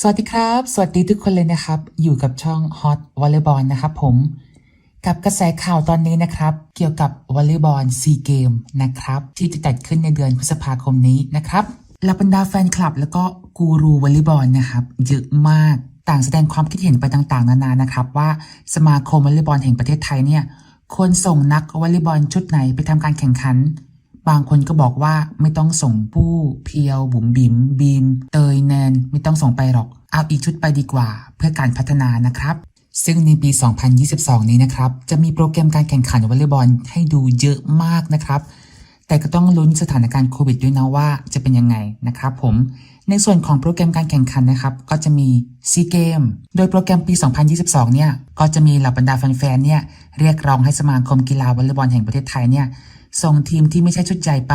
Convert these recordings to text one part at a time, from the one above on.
สวัสดีครับ สวัสดีทุกคนเลยนะครับ อยู่กับช่อง Hot Volleyball นะครับผม กับกระแสข่าวตอนนี้นะครับ เกี่ยวกับวอลเลย์บอลซีเกมนะครับ ที่จะจัดขึ้นในเดือนพฤษภาคมนี้นะครับเหล่าบรรดาแฟนคลับ แล้วก็กูรูวอลเลย์บอลนะครับเยอะมากต่างแสดงความคิดเห็นไปต่างๆ นานานะครับ ว่าสมาคมวอลเลย์บอลแห่งประเทศไทยเนี่ยควรส่งนักวอลเลย์บอลชุดไหนไปทำการแข่งขัน บางคนก็บอกว่าไม่ต้องส่งปู้เพียว บุ๋มบิมบีม เตยแนน ไม่ต้องส่งไปหรอก เอาอีกชุดไปดีกว่า เพื่อการพัฒนานะครับ ซึ่งในปี 2022 นี้นะครับ จะมีโปรแกรมการแข่งขันวอลเลย์บอลให้ดูเยอะมากนะครับ แต่ก็ต้องลุ้นสถานการณ์โควิดด้วยนะว่าจะเป็นยังไงนะครับผมในส่วนของโปรแกรมการแข่งขันนะครับ ก็จะมีซีเกมโดยโปรแกรมปี 2022 เนี่ย ก็จะมีเหล่าบรรดาแฟนๆ เนี่ย เรียกร้องให้สมาคมกีฬาวอลเลย์บอลแห่งประเทศไทยเนี่ย ส่งทีมที่ไม่ใช่ชุดใหญ่ไป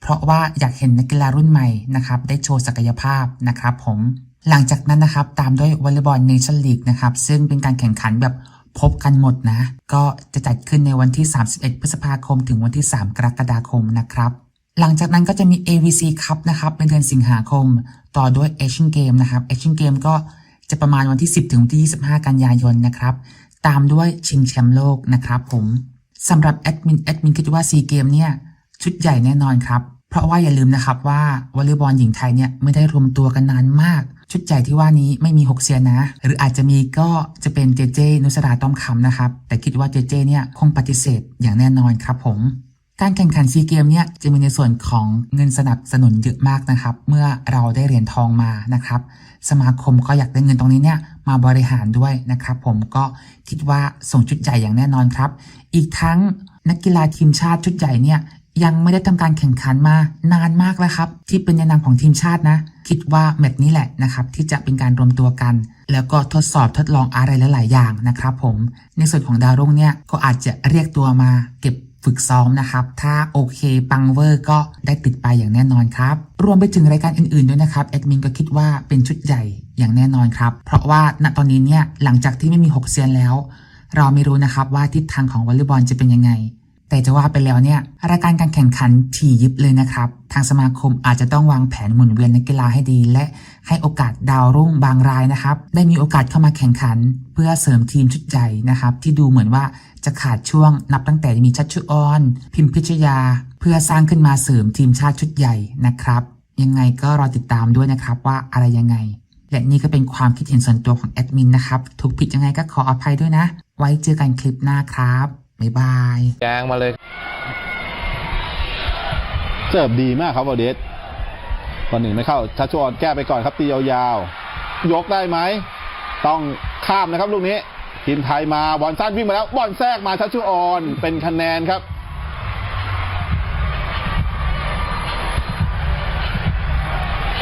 เพราะว่าอยากเห็นนักกีฬารุ่นใหม่นะครับได้โชว์ศักยภาพนะครับผมหลังจากนั้นนะครับตามด้วยวอลเลย์บอลเนชั่นลีกนะครับซึ่งเป็นการแข่งขันแบบพบกันหมดนะ ก็จะจัดขึ้นในวันที่ 31 พฤษภาคม ถึงวันที่ 3 กรกฎาคมนะครับหลังจากนั้นก็จะมี AVC Cup นะครับในเดือนสิงหาคม ต่อด้วย Asian Game นะครับ Asian Game ก็จะประมาณวันที่ 10 ถึงวันที่ 25 กันยายนนะครับ ตามด้วยชิงแชมป์โลกนะครับผม สำหรับแอดมินแอดมินคิดว่าซีเกมเนี่ยชุดใหญ่แน่นอนครับ เพราะว่าอย่าลืมนะครับว่าวอลเลย์บอลหญิงไทยเนี่ยไม่ได้รวมตัวกันนานมาก ชุดใหญ่ที่ว่านี้ไม่มีหกเซียนะ หรืออาจจะมีก็จะเป็นเจเจนุสราต้อมคำนะครับ แต่คิดว่าเจเจเนี่ยคงปฏิเสธอย่างแน่นอนครับผม การแข่งขันซีเกมเนี่ยจะมีในส่วนของเงินสนับสนุนเยอะมากนะครับ เมื่อเราได้เหรียญทองมานะครับ สมาคมก็อยากได้เงินตรงนี้เนี่ยมาบริหารด้วยนะครับ ผมก็คิดว่าส่งชุดใหญ่อย่างแน่นอนครับ อีกทั้งนักกีฬาทีมชาติชุดใหญ่เนี่ยยังไม่ได้ทำการแข่งขันมานานมากแล้วครับ ที่เป็นในนามของทีมชาตินะ คิดว่าแมตช์นี้แหละนะครับ ที่จะเป็นการรวมตัวกัน แล้วก็ทดสอบทดลองอะไรหลาย ๆ อย่างนะครับ ผมในส่วนของดาวรุ่งเนี่ยก็อาจจะเรียกตัวมาเก็บ ฝึกซ้อมนะครับ ถ้าโอเคปังเวอร์ก็ได้ติดไปอย่างแน่นอนครับ รวมไปถึงรายการอื่นๆด้วยนะครับแอดมินก็คิดว่าเป็นชุดใหญ่อย่างแน่นอนครับ เพราะว่าณตอนนี้เนี่ยหลังจากที่ไม่มี 6 เซียนแล้ว เราไม่รู้นะครับว่าทิศทางของวอลเลย์บอลจะเป็นยังไง แต่จะว่าไปแล้วเนี่ยรายการการแข่งขันถี่ยิบเลยนะครับ ทางสมาคมอาจจะต้องวางแผนหมุนเวียนนักกีฬาให้ดี และให้โอกาสดาวรุ่งบางรายนะครับ ได้มีโอกาสเข้ามาแข่งขัน เพื่อเสริมทีมชุดใหญ่นะครับ ที่ดูเหมือนว่าจะขาดช่วงนับตั้งแต่มีชัชชุออน พิมพิชยา เพื่อสร้างขึ้นมาเสริมทีมชาติชุดใหญ่นะครับ ยังไงก็รอติดตามด้วยนะครับว่าอะไรยังไง และนี่ก็เป็นความคิดเห็นส่วนตัวของแอดมินนะครับถูกผิดยังไงก็ขออภัยด้วยนะ ไว้เจอกันคลิปหน้าครับ บ๊ายบายแจงมาเลยเสิร์ฟดีมากครับวอเดสตอนหนึ่งไม่เข้าชัชชวนแก้ไปก่อนครับตียาวๆ ยกได้ไหม ต้องข้ามนะครับลูกนี้ ทีมไทยมาบอลสั้นวิ่งมาแล้ว บอลแทรกมาชัชชวอนเป็นคะแนนครับ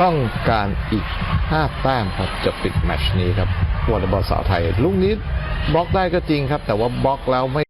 ต้องการอีก5แต้มครับจะปิดแมตช์นี้ครับวอลเลย์บอลสาวไทย ลูกนี้บล็อกได้ก็จริงครับ แต่ว่าบล็อกแล้วไม่